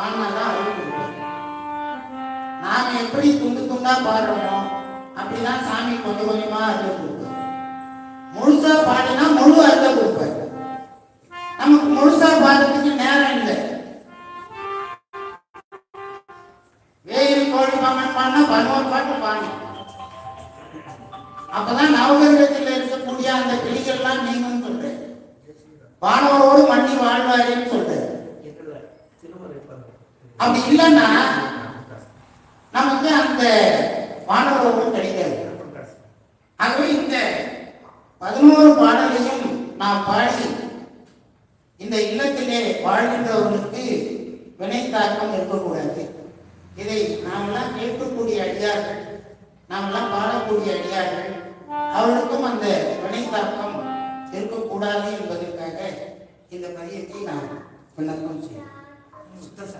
பாடினாதான் அருள் கொடுப்பார் நாம எப்படி துண்டு துண்டா பாடுறோமோ அப்படிதான் சாமி கொஞ்சம் கொஞ்சமா அருள் கொடுப்பார். முழுசா பாடினா முழு அருள் கொடுப்பார். நமக்கு முழுசா பாடுறதுக்கு நேரம் இல்லை. வேயில் கோழி பாமன் பாடினா பதினோரு பாட்டு பாடணும் அப்பதான் நவகிரகத்தில் இருக்கக்கூடிய அந்த கிளிகள்லாம் நீங்கன்னு சொல்றேன். வானவரோடு மண்ணி வாழ்வாருன்னு அப்படி இல்லைன்னா நமக்கு அந்த வானவரோடு கிடைக்காது ஆகவே இந்த பதினோரு பாடலையும் நாம் பாடி இந்த இல்லத்திலே வாழ்கின்றவர்களுக்கு வினை தாக்கம் இருக்கக்கூடாது. இதை நாமெல்லாம் கேட்கக்கூடிய அடியார்கள் நாமெல்லாம் பாடக்கூடிய அடியார்கள் அவர்களுக்கும் அந்த வினை தாக்கம் இருக்கக்கூடாது என்பதற்காக இந்த பதியத்தை நான் விண்ணப்பம் செய்கிறேன் متسع